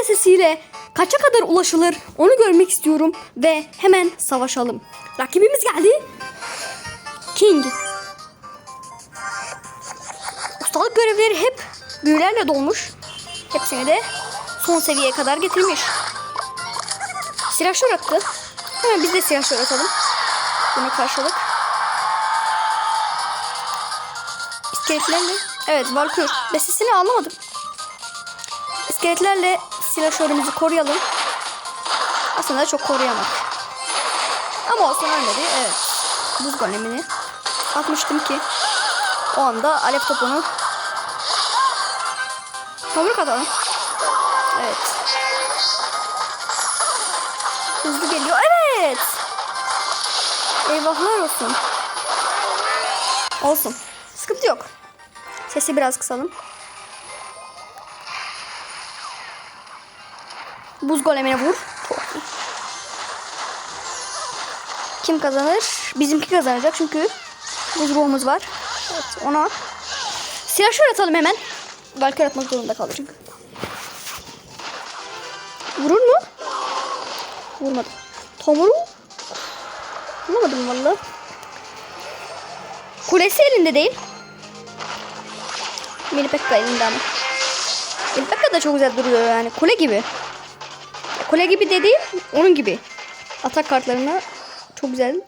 altı destesiyle kaça kadar ulaşılır onu görmek istiyorum ve hemen savaşalım. Rakibimiz geldi. King. Ustalık görevleri hep büyülerle dolmuş. Hepsini de son seviyeye kadar getirmiş. Silahşör attı. Hemen biz de silahşör atalım. Buna karşılık. İskeletlerle. Evet Valkür. Bestesini anlamadım. İskeletlerle silahşörümüzü koruyalım. Aslında çok koruyamadık. Ama olsun ölmedi. Evet. Buz golemini atmıştım ki. O anda alev topunu Tomruk atalım. Evet. Hızlı geliyor. Evet. Eyvahlar olsun. Olsun. Sıkıntı yok. Sesi biraz kısalım. Buz golemine vur. Kim kazanır? Bizimki kazanacak çünkü buz ruhumuz var. Evet ona. Silah şöyle atalım hemen. Valkür atmak zorunda kalır çünkü. Vurur mu? Vurmadı. Tomuru? Vurmadım valla. Kulesi elinde değil. Mini Pekka elinde ama. Mini Pekka da çok güzel duruyor yani. Kule gibi. Kule gibi de değil, onun gibi. Atak kartlarına çok güzel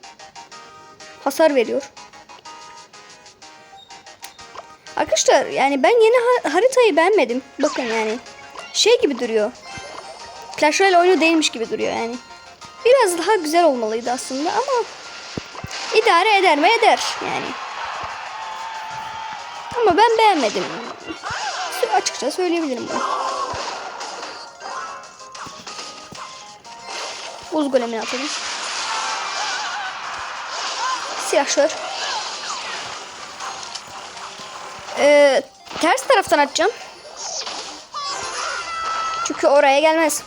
hasar veriyor. Arkadaşlar yani ben yeni ha- haritayı beğenmedim. Bakın yani şey gibi duruyor. Clash Royale oyunu değilmiş gibi duruyor yani. Biraz daha güzel olmalıydı aslında ama idare eder mi eder yani. Ama ben beğenmedim. Açıkça söyleyebilirim bunu. Buz golemini atalım. Silahşör. Ee, ters taraftan atacağım. Çünkü oraya gelmez.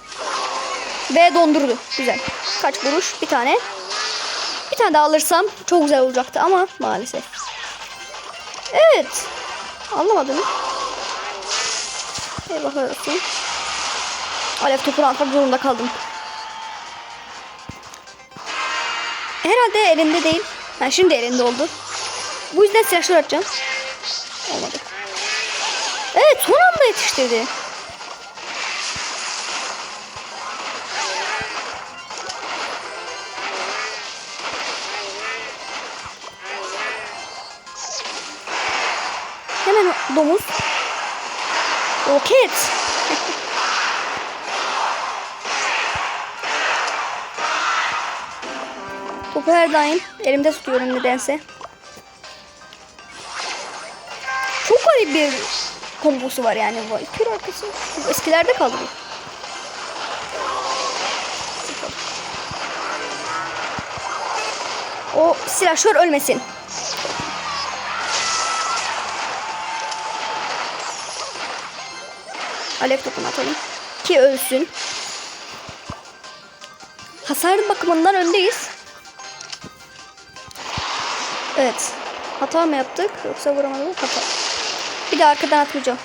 Ve dondurdu. Güzel. Kaç vuruş? Bir tane. Bir tane daha alırsam çok güzel olacaktı ama maalesef. Evet. Anlamadım. Eyvah olsun. Alev topunu atmak zorunda kaldım. Herhalde elinde değil. Ha, şimdi elinde oldu. Bu yüzden silahşör atacağım. Olmadı. Evet son anda yetiştirdi. Hemen domuz. Roket. Topu her daim elimde tutuyorum nedense. Çok garip bir kombosu var yani. Vay kör arkası. Eskilerde kaldı bu. O silahşör ölmesin. Alev topunu atalım. Ki ölsün. Hasar bakımından öndeyiz. Evet. Hata mı yaptık yoksa vuramadık hata. Bir de arkadan atmayacağım.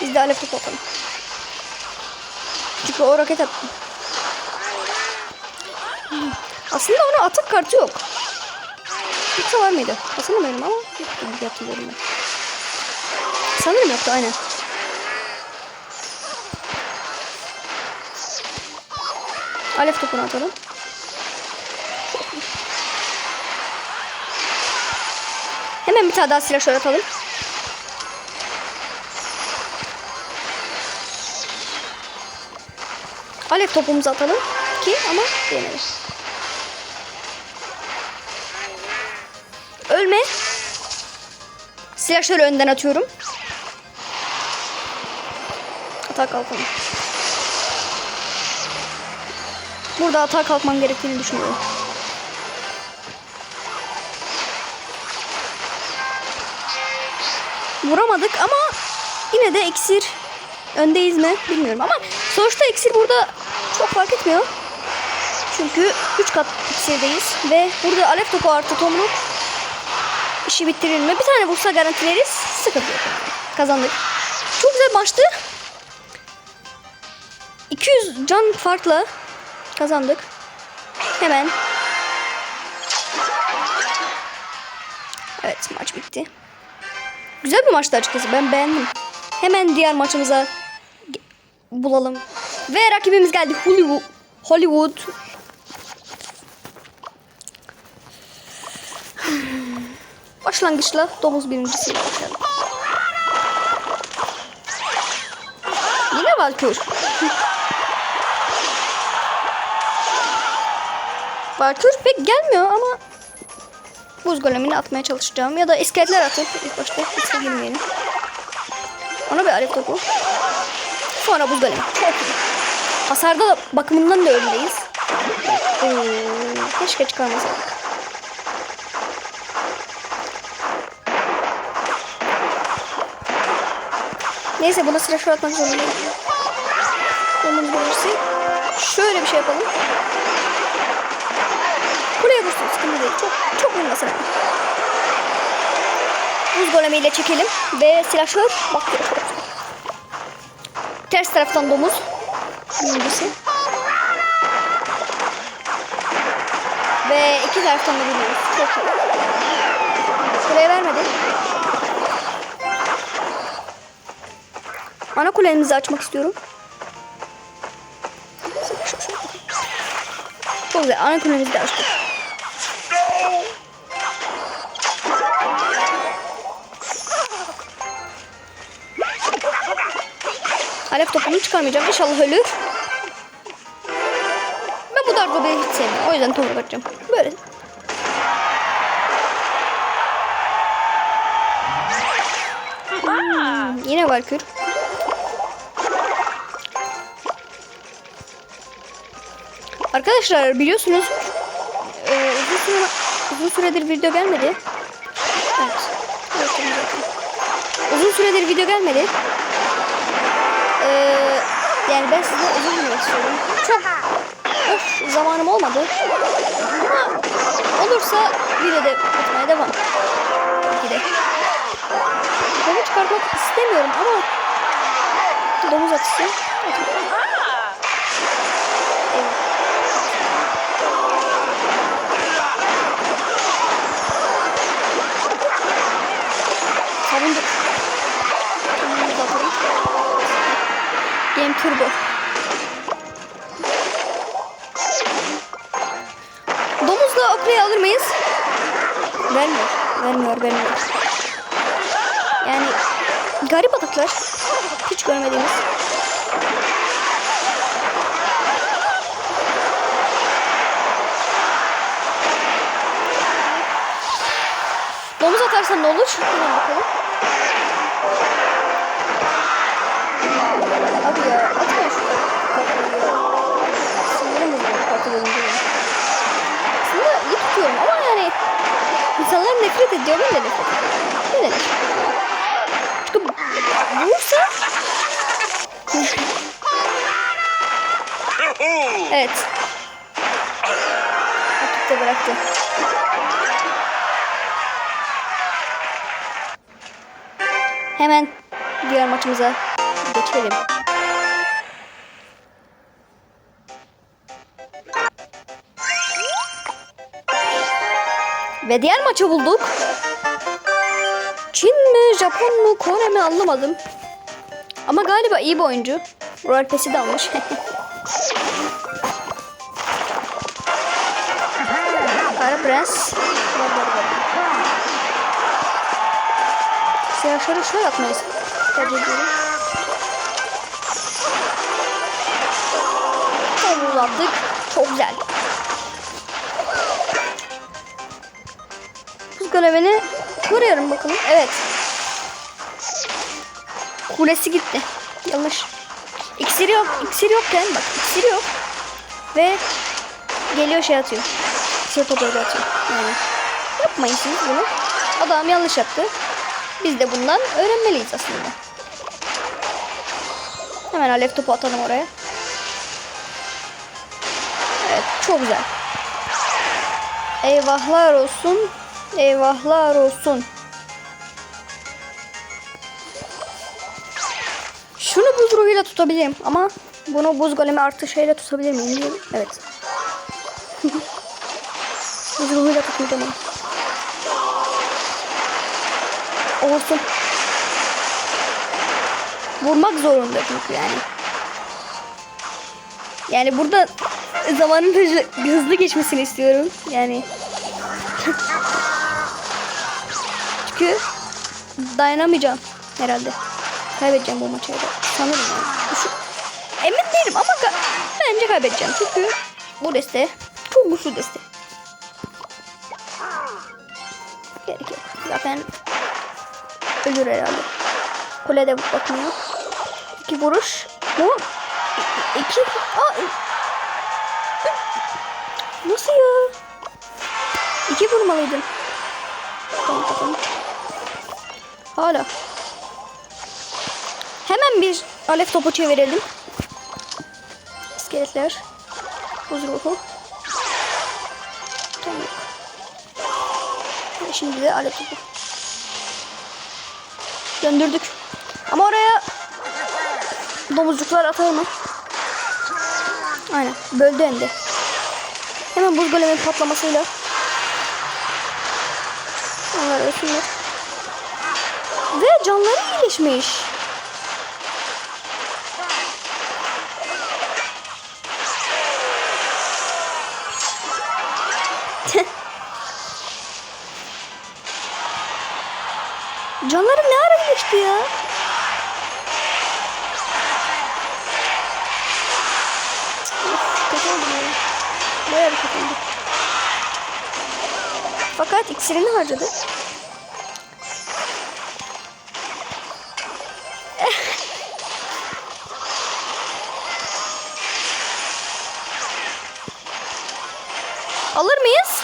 Biz de alev topu atalım. Çünkü o roket attı. Aslında ona atak kartı yok. Yoksa var mıydı? Hatırlamıyorum ama yoktu diye hatırlıyorum ben. Sanırım yoktu aynen. Alev topunu atalım. Hemen bir tane daha silah şöyle atalım. Alev topumuzu atalım ki ama deneyelim. Ölme. Silah şöyle önden atıyorum. Atağa kalkalım. Burada atağa kalkman gerektiğini düşünüyorum. Vuramadık ama yine de iksir öndeyiz mi bilmiyorum ama sonuçta iksir burada çok fark etmiyor. Çünkü 3 kat iksirdeyiz ve burada alev topu artı tomruk işi bitirir mi? Bir tane vursa garantileriz. Sıkıntı yok. Kazandık. Çok güzel maçtı. 200 can farkla kazandık. Hemen. Evet maç bitti. Güzel bir maçtı açıkçası. Ben beğendim. Hemen diğer maçımıza bulalım. Ve rakibimiz geldi. Hollywood. Hollywood. Başlangıçla domuz başlayalım. Yine Valkür. Valkür pek gelmiyor ama buz golemini atmaya çalışacağım. Ya da iskeletler atıp ilk başta riske girmeyelim. Ona bir alev topu. Sonra buz golemi. Çok. Hasarda da bakımından da öndeyiz. Oo, keşke çıkarmasaydık. Neyse buna sıra atmak zorundayım. Domuz golesi. Şöyle bir şey yapalım. Buraya sıkıntı değil. Çok çok vurmasın. Buz golemiyle çekelim. Ve silahşör bakıyor. Ters taraftan domuz. Birincisi. Ve iki taraftan da biliyoruz. Çok iyi. Buraya vermedi. Ana kulemizi açmak istiyorum. Çok güzel. Ana kulemizi de açtık. Alev topunu çıkarmayacağım. İnşallah ölür. Ben bu darbe beni hiç sevmiyorum. O yüzden toprak atacağım. Böyle. Hmm, yine Valkür. Arkadaşlar biliyorsunuz e, uzun, süre, uzun süredir video gelmedi. Evet. Uzun süredir video gelmedi. Ee, yani ben size özür dilemek istiyorum. Çok boş zamanım olmadı. Ama olursa videoda atmaya devam. Belki de. Domuz çıkartmak istemiyorum ama domuz atısı. atmıyorum. Game Turbo. Domuzla oklayı alır mıyız? Vermiyor. Vermiyor, vermiyor. Yani garip ataklar. Hiç görmediğimiz. Domuz atarsan ne olur? Hemen bakalım. Abi ya atma şu. Sinirim kartı görünce ya. Aslında iyi tutuyorum ama yani insanlar nefret ediyor ben de nefret ediyorum. Ben de nefret ediyorum. Çünkü vursa Evet. Artık da bıraktı. Hemen diğer maçımıza geçelim. Ve diğer maçı bulduk. Çin mi, Japon mu, Kore mi anlamadım. Ama galiba iyi bir oyuncu. Royal Pass'i de almış. Kara Prens. Silahları şöyle atmayız. Tercih ediyorum. Omuz attık. Çok güzel. Görevini koruyorum bakalım. Evet. Kulesi gitti. Yanlış. İksiri yok. İksiri yokken bak iksiri yok. Ve geliyor şey atıyor. İksir topları atıyor. Yani yapmayın siz bunu. Adam yanlış yaptı. Biz de bundan öğrenmeliyiz aslında. Hemen alev topu atalım oraya. Evet çok güzel. Eyvahlar olsun. Eyvahlar olsun. Şunu buz ruhuyla tutabilirim ama bunu buz golemi artı şeyle tutabilir miyim diye. Evet. buz ruhuyla tutmayacağım onu. Olsun. Vurmak zorunda çünkü yani. Yani burada zamanın hızlı, geçmesini istiyorum. Yani çünkü dayanamayacağım herhalde. Kaybedeceğim bu maçı. herhalde. Sanırım yani. Emin değilim ama ga- bence kaybedeceğim. Çünkü bu deste çok güçlü deste. Gerek yok. Zaten ölür herhalde. Kulede bakmıyor. İki vuruş. Bu iki. Aa, Nasıl ya? İki vurmalıydım. Tamam tamam. Hala. Hemen bir alev topu çevirelim. İskeletler. Buz ruhu. Tamam. Şimdi de alev topu. Döndürdük. Ama oraya domuzcuklar atar mı? Aynen. Böldü hem de. Hemen buz golemin patlamasıyla. Onlar ölsünler. Ve canları iyileşmiş. Canları ne ara iyileşti ya? Kötü oldu ya. Bayağı bir kötü oldu. Fakat iksirini harcadı. Alır mıyız?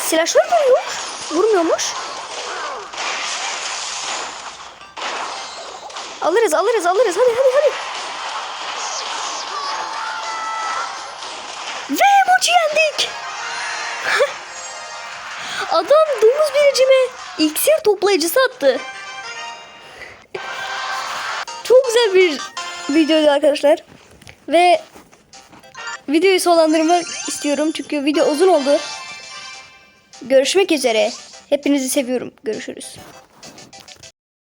Silahşör vuruyor. Vurmuyormuş. Alırız alırız alırız. Hadi hadi hadi. Ve maçı yendik. Adam domuz biricime iksir toplayıcısı attı. Çok güzel bir videoydu arkadaşlar. Ve videoyu sonlandırmak istiyorum çünkü video uzun oldu. Görüşmek üzere. Hepinizi seviyorum. Görüşürüz.